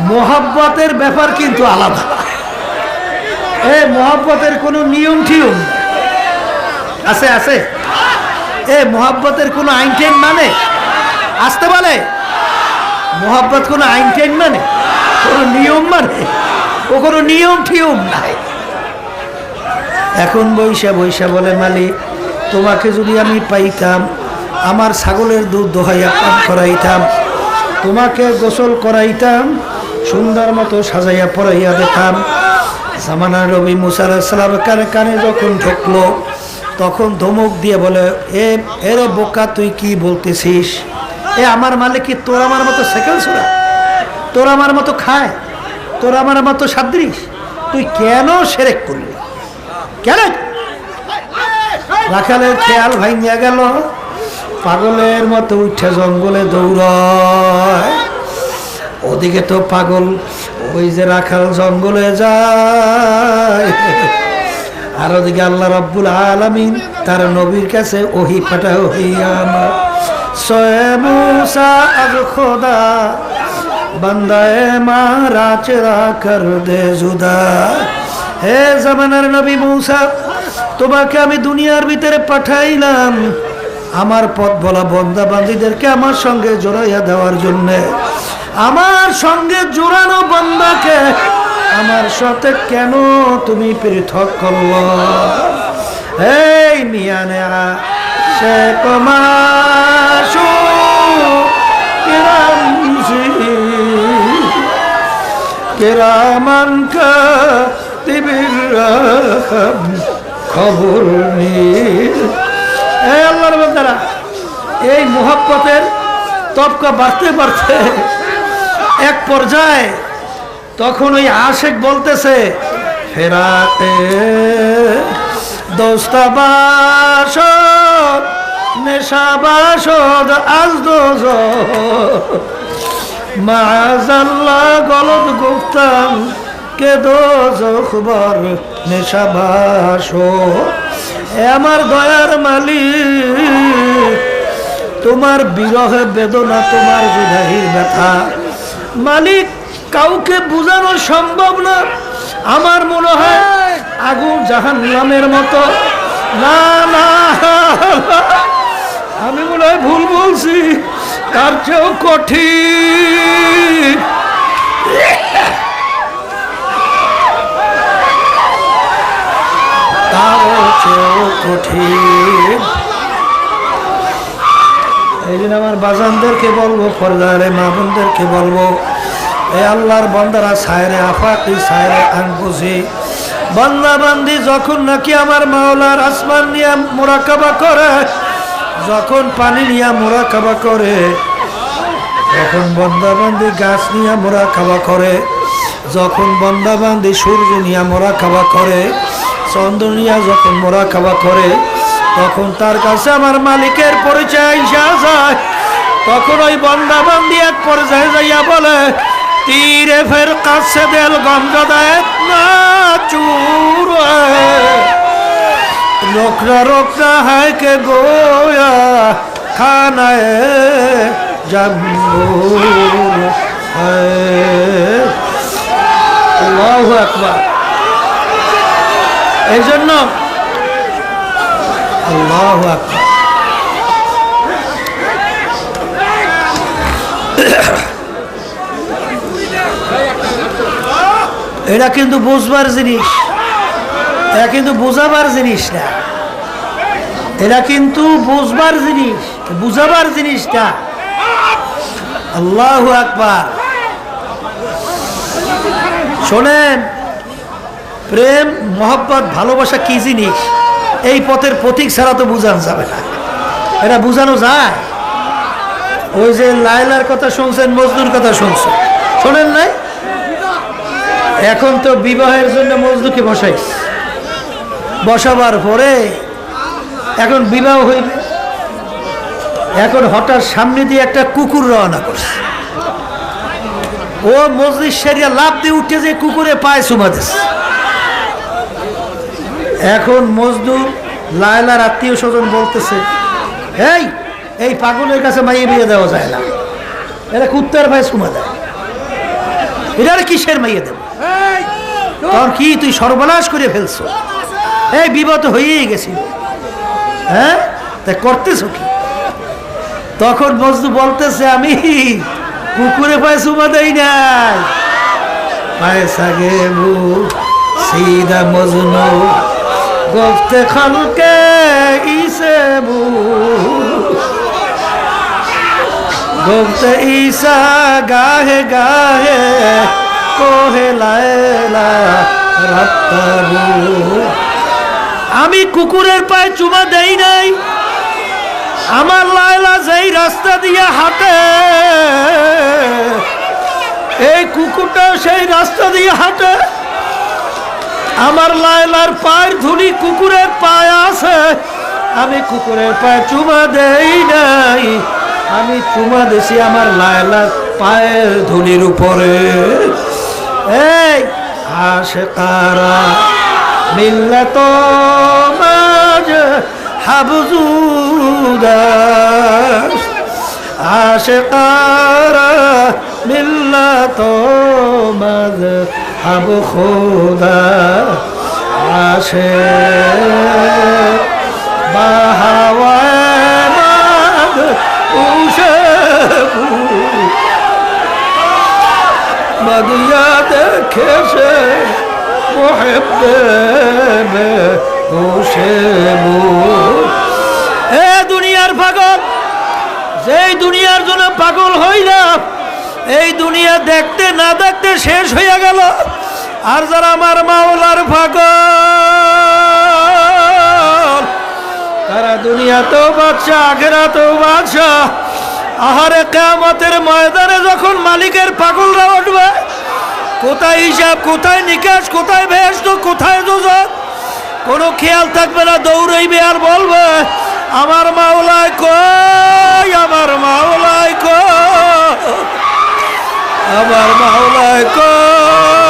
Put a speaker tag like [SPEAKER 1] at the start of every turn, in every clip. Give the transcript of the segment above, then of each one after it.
[SPEAKER 1] মোহাব্বতের ব্যাপার কিন্তু আলাদা। এ, মোহাব্বতের কোনো নিয়ম টিয়ম আছে আছে। এ, মোহাব্বতের কোনো আইন টাইন মানে? আসতে বলে? মোহাব্বত কোনো আইন টাইন মানে? কোনো নিয়ম মানে? ও কোনো নিয়ম টিয়ম নাই। এখন বৈশা বৈশা বলে মালিক তোমাকে যদি আমি পাইতাম, আমার ছাগলের দুধ দোহাইয়া পান করাইতাম, তোমাকে গোসল করাইতাম সুন্দর মতো সাজাইয়া পড়াইয়া দিতাম। জামানা রবি মুসার সালাম কানে কানে যখন ঢুকলো তখন ধমক দিয়ে বলে, এ এরে বোকা, তুই কি বলতেছিস? এ, আমার মালিক কি তোর আমার মতো সেকেল সুরা? তোর আমার মতো খায়? তোর আমার মতো সাদৃশ? তুই কেন সেরেক করলি? কেন? রাখালের খেয়াল ভাঙিয়া গেল। পাগলের মতো উঠে জঙ্গলে দৌড়ায়। ওদিকে তো পাগল, ওই যে রাখাল জঙ্গলে যায়। আর ওদিকে আল্লাহ রব্বুল আলামিন তার নবীর কাছে ওহি পাঠা হইয়া আমার সয়ে মুসা, আজ খোদা, বান্দায় মারা চেরা কর দে হে মৌসা, তোমাকে আমি দুনিয়ার ভিতরে পাঠাইলাম। আমার পথ বলা বন্দা বান্দিদেরকে আমার সঙ্গে জোড়াইয়া দেওয়ার জন্যে। আমার সঙ্গে জোড়ানো বন্দাকে আমার সাথে কেন তুমি পৃথক করল? এই মিয়ানে সে কাতিবির খবর এই আল্লাহর বান্দারা, এই মোহাব্বতের তপকা বাড়তে বাড়তে এক পর্যায়ে তখন ওই আশেক বলতেছে, ফেরাতে দোস্তাবাসদ নেশাবাসদ আজ দোজ মাজাল্লাহ গলত গুপ্তাম কে দোজ খবর নেশাবাস আমার দয়ার মালিক, তোমার বিরহে বেদনা, তোমার জুদাহির ব্যথা। মালিক কাউকে বোঝানো সম্ভব না। আমার মনে হয় আগুন জাহান নামের মতো। না না। আমি মনে হয় ভুল বলছি। তার চেয়েও কঠিন। তার চেয়েও কঠিন। এই জন্য আমার বাজানদেরকে বলব ফরদারে মামুনদেরকে বলব এই আল্লাহর বন্দারা সায়রে আফাকি, সায়রে আনবুঝি বান্দা বান্দি যখন নাকি আমার মাওলার আসমান নিয়ে মোরাকাবা করে, যখন পানি নিয়ে মোরাকাবা করে যখন বন্দাবান্দি গাছ নিয়ে মোরা খাওয়া করে, যখন বন্দাবান্দি সূর্য নিয়ে মোরা খাওয়া করে, চন্দ্র নিয়ে যখন মোরা খাওয়া করে তখন তার কাছে আমার মালিকের পরিচয় যায়। তখন ওই বন্দা বন্দি এক পর্যায়ে যাইয়া বলে, তীরে ফের কাছে দেল গন্ধ দেয় না চুর রোকরা রোকরা হায় কে গোয়া, খানায় জাম্বুর এই জন্য আল্লাহু এটা কিন্তু বুঝবার জিনিস। এটা কিন্তু বোঝাবার জিনিস না। এটা কিন্তু বুঝবার জিনিস। বুঝাবার জিনিসটা। আল্লাহ আকবার। শোনেন, প্রেম, মোহব্বত, ভালোবাসা কি জিনিস? এই পথের প্রতীক ছাড়া তো বোঝানো যাবে না। এটা বোঝানো যায়। ওই যে লাইলার কথা শুনছেন, মজদুর কথা শুনছেন। শোনেন নাই? এখন তো বিবাহের জন্য মজদুরকে বসাইস। বসাবার পরে এখন বিবাহ হইবে। এখন হঠাৎ সামনে দিয়ে একটা কুকুর রওনা করছে। ও মসজিদ সেরিয়া লাভ দিয়ে উঠে যে কুকুরে পায় চুমা দিছে। এখন মজদুর লায়লার আত্মীয় স্বজন বলতেছে এই এই পাগলের কাছে মাইয়ে বিয়ে দেওয়া যায় না। এটা কুত্তার ভাই চুমা দেয়। এটার কিসের মাইয়ে দেব? তখন কি তুই সর্বনাশ করে ফেলছো? এই বিপদ হয়েই গেছিল। হ্যাঁ? তা করতেছো কি? তখন মজদু বলতেছে আমি কুকুরে পায়ে চুমা দেই নাই। পায়ে সাগে সিদা গফতে খালকে ইসে বু গফতে ঈসা গাহে গাহে কোহে লায়লা রাত্তাবু আমি কুকুরের পায়ে চুমা দেই নাই। আমার লায়লা যেই রাস্তা দিয়ে হাঁটে, এই কুকুরটা সেই রাস্তা দিয়ে হাঁটে। আমার লায়লার পায়ের ধুলি কুকুরের পায়ে আছে। আমি কুকুরের পায়ে চুমা দেই নাই। আমি চুমা দিছি আমার লায়লার পায়ের ধুলির উপরে। এই হাসে তারা মিল্লত মাঝ হাবজুদাস আশেকারা মিল্লত হাব খোদা আশে বাহাওয়ায় মাগ উশে মদিয়া দেখে সে মোহেব্বে মে দুনিয়ার পাগল, যেই দুনিয়ার জন্য পাগল হইলাম, এই দুনিয়া দেখতে না দেখতে শেষ হইয়া গেল। আর যারা আমার মাওলার পাগল, তারা দুনিয়াতেও বাচ্চা আখেরাতেও বাচ্চা আহারে কেমতের ময়দানে যখন মালিকের পাগলরা উঠবে, কোথায় হিসাব, কোথায় নিকাশ, কোথায় ভেস তো কোথায় দুজন কোনো খেয়াল থাকবে না, দৌড়াইবে আর বলবে, আমার মাওলায় কই, আমার মাওলায় কই, আমার মাওলায় কই?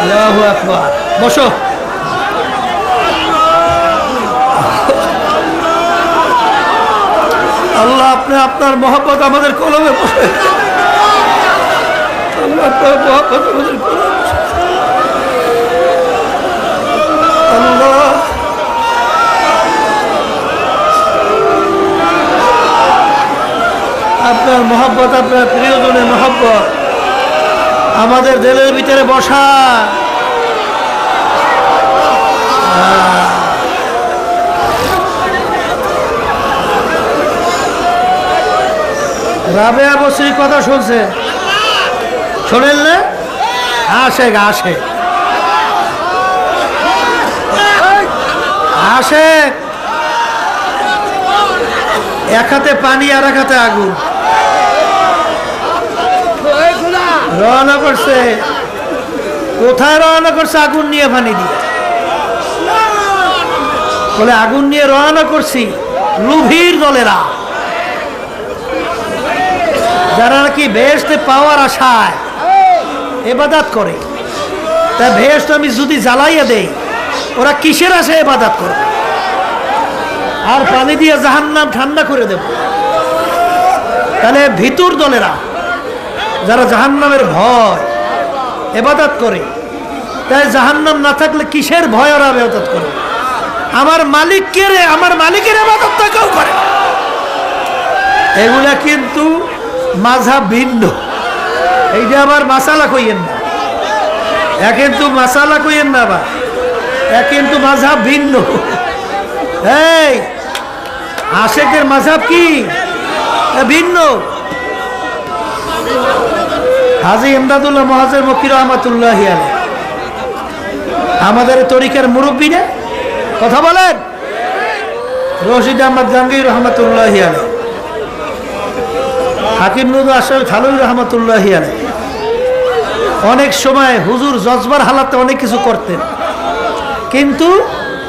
[SPEAKER 1] আল্লাহু বসো। আল্লাহ আপনি আপনার মহব্বত আমাদের কলমে বসে। আল্লাহ। আপনার মহব্বত, আপনার প্রিয়জনের মহব্বত। আমাদের দিলের ভিতরে বসা। রাবেয়া বসির কথা শুনছে? শোনেন না? আসে আসে আসে এক হাতে পানি আর এক হাতে আগুন। রওনা করছে। কোথায় রওনা করছে? আগুন নিয়ে পানি দিয়ে। বলে, আগুন নিয়ে রওনা করছি লুভির দলেরা। যারা নাকি বেহেস্তে পাওয়ার আশায় এবাদাত করে। তা ভেস্ট আমি যদি জ্বালাইয়া দেই, ওরা কিসের আশায় এবাদাত করবে আর পানি দিয়ে জাহান্নাম ঠান্ডা করে দেব। তাহলে ভিতর দলেরা যারা জাহান্নামের ভয়, এবাদত করে, তাই জাহান্নাম না থাকলে কিসের ভয় ওরা এবাদত করে? আমার মালিককে রে, আমার মালিকের এবাদত তো কেউ করে এগুলা কিন্তু মাঝা ভিন্ন। এইটা আবার মাসালা কইয়েন না। এ কিন্তু মাসালা কইয়েন না আবার। এ কিন্তু মাঝাব ভিন্ন। এই, আশেকের মাঝাব কি? ভিন্ন। হাজি ইমদাদুল্লাহ মহাজের মকির রহমাতুল্লাহ আমাদের তরিকার মুরব্বী না কথা বলেন? রশিদ আহমদ জাহাঙ্গীর রহমতুল্লাহ আলাই হাকিম নুরুল আসল খালুই রহমতুল্লাহ আলাই অনেক সময় হুজুর জজবার হালাতে অনেক কিছু করতেন। কিন্তু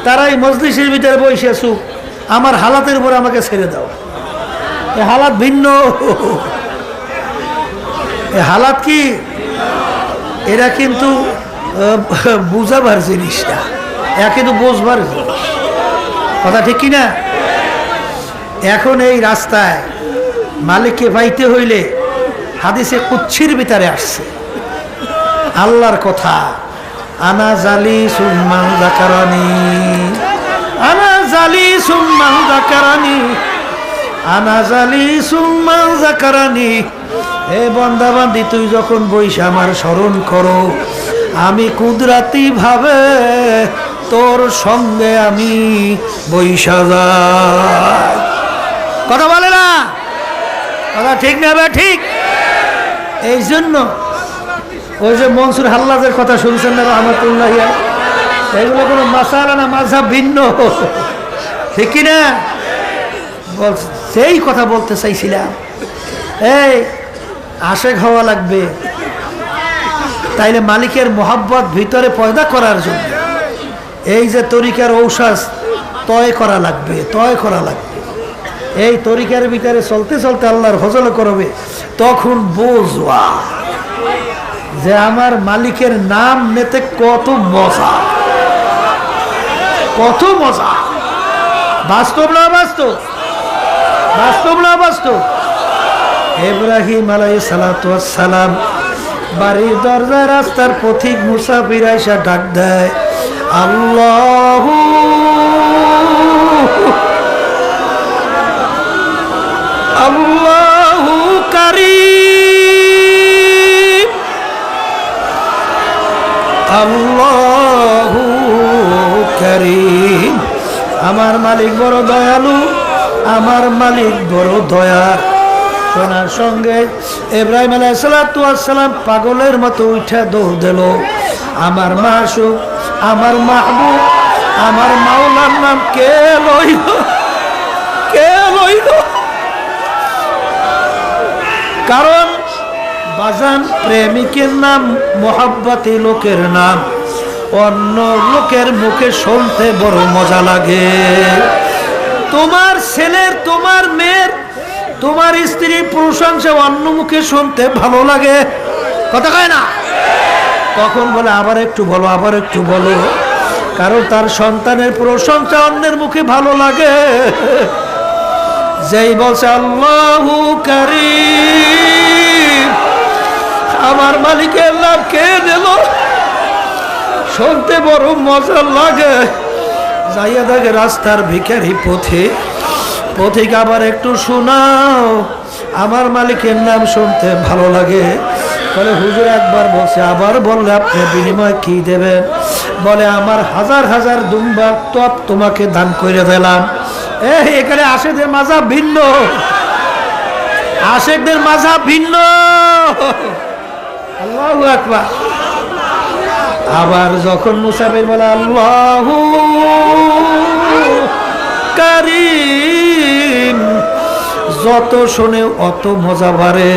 [SPEAKER 1] তারাই মজলিসের ভিতরে বসে সুখ আমার হালাতের উপর আমাকে ছেড়ে দাও। হালাত ভিন্ন। হালাত কি? এরা কিন্তু বুঝাবার জিনিস না এরা কিন্তু বোঝবার জিনিস। কথা ঠিক কিনা? এখন এই রাস্তায় মালিককে পাইতে হইলে হাদিসে কুচ্ছির ভিতরে আসছে। আল্লাহর কথা, আনা জালি জাকারানি আনা জালি জাকারানি আনা জালি সুম্মান জাকারানি এ বন্দাবান্দি, তুই যখন বইস আমার স্মরণ করো, আমি কুদরাতি ভাবে তোর সঙ্গে আমি বৈশা যাই। কথা বলে না? কথা ঠিক না ঠিক? এই জন্য ওই যে মনসুর হাল্লাদের কথা শুনছেন না রহমতুল্লাহ এগুলো কোনো মাসালা না মাঝা ভিন্ন। ঠিক কি না? বল সেই কথা বলতে চাইছিলাম। এই আশেক হওয়া লাগবে। তাইলে মালিকের মোহাব্বত ভিতরে পয়দা করার জন্য। এই যে তরিকার ঔষধ, তয় করা লাগবে, তয় করা লাগবে। এই তরিকার ভিতরে চলতে চলতে আল্লাহর ফজল করবে, তখন বোঝবা যে আমার মালিকের নাম নিতে কত মজা। কত মজা। বাস্তব না বাস্তব বাস্তব না বাস্তব ইব্রাহিম আলাই সালাম বাড়ির দরজা রাস্তার পথিক মুসাফির আইসা ডাক দেয়, আল্লাহ আমার মালিক বড় দয়ালু আমার মালিক বড় দয়া শোনার সঙ্গে। এব্রাহিম আলাইসালাম পাগলের মতো উঠে দৌড় দিল। আমার মাসুক, আমার মাহবুব, আমার মাওলার নাম কে লইল? কে লইল? কারণ বাজান প্রেমিকের নাম, মোহাব্বতী লোকের নাম। অন্য লোকের মুখে শুনতে বড় মজা লাগে। তোমার ছেলের, তোমার মেয়ের তোমার স্ত্রীর প্রশংসা অন্য মুখে শুনতে ভালো লাগে। কথা কয় না? কখন বলে, আবার একটু বলো, আবার একটু বলো। কারণ তার সন্তানের প্রশংসা অন্যের মুখে ভালো লাগে। যেই বলছে, আল্লাহু আমার মালিকের লাভ কে দিল? শুনতে বড় মজা লাগে। যাইয়া দেখে রাস্তার ভিখারি পথে পথিক আবার একটু শোনাও। আমার মালিকের নাম শুনতে ভালো লাগে। বলে, হুজুর একবার বলছে, আবার বললে আপনি বিনিময় কি দেবেন? বলে, আমার হাজার হাজার দুম্বা তপ তোমাকে দান করে দিলাম। এ, এখানে আশেদের মাজা ভিন্ন। আশেকদের মাজা ভিন্ন। আল্লাহু আকবার। আবার যখন মুসাফির বলে, আল্লাহ কারিম যত শোনে অত মজা বাড়ে।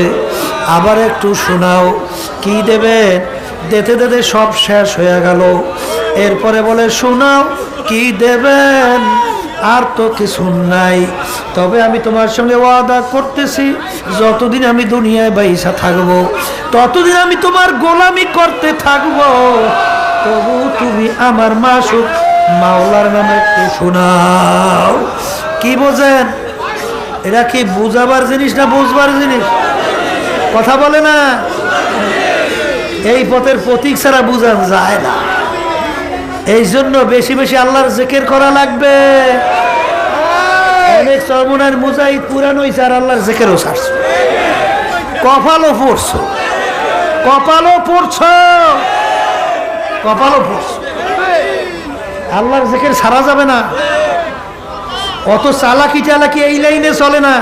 [SPEAKER 1] আবার একটু শোনাও, কি দেবে? দেতে দেতে সব শেষ হয়ে গেল। এরপরে বলে, শোনাও, কি দেবেন? আর তো কিছু নাই। তবে আমি তোমার সঙ্গে ওয়াদা করতেছি, যতদিন আমি দুনিয়ায় বাইসা থাকব, ততদিন আমি তোমার গোলামি করতে থাকব। তবু তুমি আমার মাসুক মাওলার নামে শোনাও। কি বোঝেন? এরা কি বুঝাবার জিনিস না বুঝবার জিনিস? কথা বলে না? এই পথের প্রতীক ছাড়া বুঝান যায় না। এই জন্য বেশি বেশি আল্লাহর জেকের করা লাগবে। অনেক চরমনার মুজাহিদ পুরান আল্লাহর জেকেরও ছাড়ছ। কপালও পড়ছ। কপালও পড়ছ। কপালও পড়ছ। আল্লাহর জেকের ছাড়া যাবে না। অত চালাকি চালাকি এই লাইনে চলে না।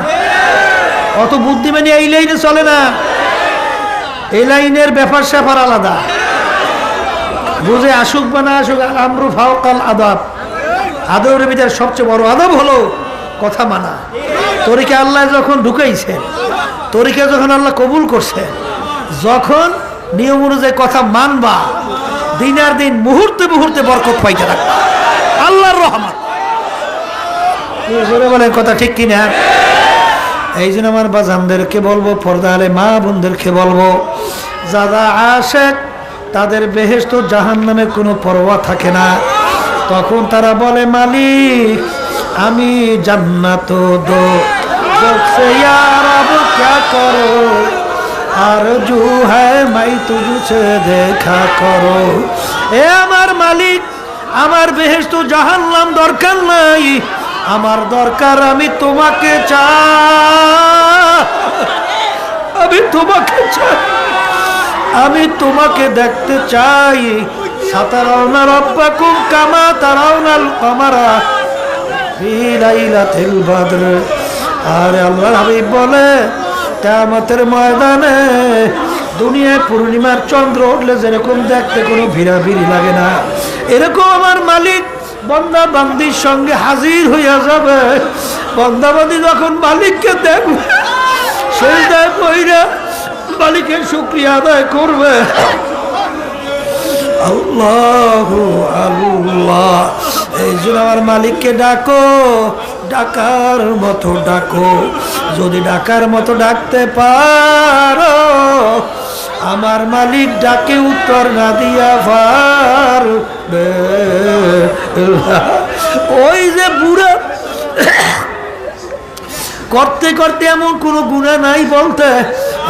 [SPEAKER 1] অত বুদ্ধিমানী এই লাইনে চলে না। এই লাইনের ব্যাপার স্যাপার আলাদা। বুঝে আসুক বা না আসুক আমরু ফাওকাল আদাব। আদবের ভিতরে সবচেয়ে বড় আদব হলো কথা মানা। তরিকে আল্লাহ যখন ঢুকাইছেন, তরিকে যখন আল্লাহ কবুল করছেন, যখন নিয়ম অনুযায়ী কথা মানবা দিনার দিন, মুহূর্তে মুহূর্তে বরকত পাইতে থাকবা। আল্লাহর রহমান বলেন কথা ঠিক কিনা? এই জন্য আমার বাজানদেরকে বলব পর্দা আলে মা বোনদেরকে বলব, যারা আশেক, তাদের বেহেস্ত জাহান নামে কোনো পরোয়া থাকে না। তখন তারা বলে, মালিক, আমি জান্নাত দো করো? আর জু হ্যায় মাই তুঝে দেখা করো। এ আমার মালিক, আমার বেহেস্ত জাহান্নাম দরকার নাই। আমার দরকার আমি তোমাকে চাই। আমি তোমাকে চাই। আমি তোমাকে দেখতে চাই। সাতারাউনা রব্বাকুম কামা তারাউনাল কামারা। ফি লাইলাতিল বদর। আর আল্লাহর হাবিব বলে কিয়ামতের ময়দানে দুনিয়ায় পূর্ণিমার চন্দ্র উঠলে যেরকম দেখতে কোনো ভিড়াভিড়ি লাগে না। এরকম আমার মালিক বন্দা বান্দির সঙ্গে হাজির হইয়া যাবে। বন্দাবান্দি যখন মালিককে দেখবে, সেই দেখ মালিকের শুক্রিয়া আদায় করবে। আল্লাহ আল্লাহ, এই জন্য আমার মালিককে ডাকো। ডাকার মতো ডাকো। যদি ডাকার মতো ডাকতে পারো, আমার মালিক ডাকে উত্তর না দিয়া পার ওই যে বুড়া, করতে করতে এমন কোনো গুণা নাই বলতে।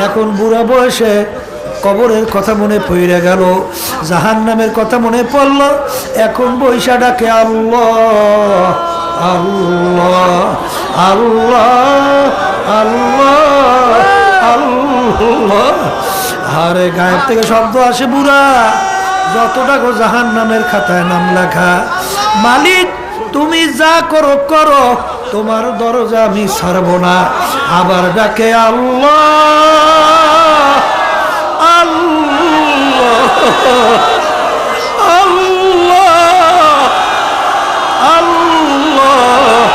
[SPEAKER 1] এখন বুড়া বয়সে কবরের কথা মনে পড়ে গেল জাহান নামের কথা মনে পড়ল। এখন বৈশা ডাকে আল্লাহ। আল্লাহ আল্লাহ আল্লাহ আল্লাহ। আরে গায়ের থেকে শব্দ আসে বুড়া। যতটা গো জাহান নামের খাতায় নাম লেখা। মালিক, তুমি যা করো করো। তোমার দরজা আমি ছাড়ব না। আবার ডাকে, আল্লাহ আল্লাহ আল্লাহ আল্লাহ। আমার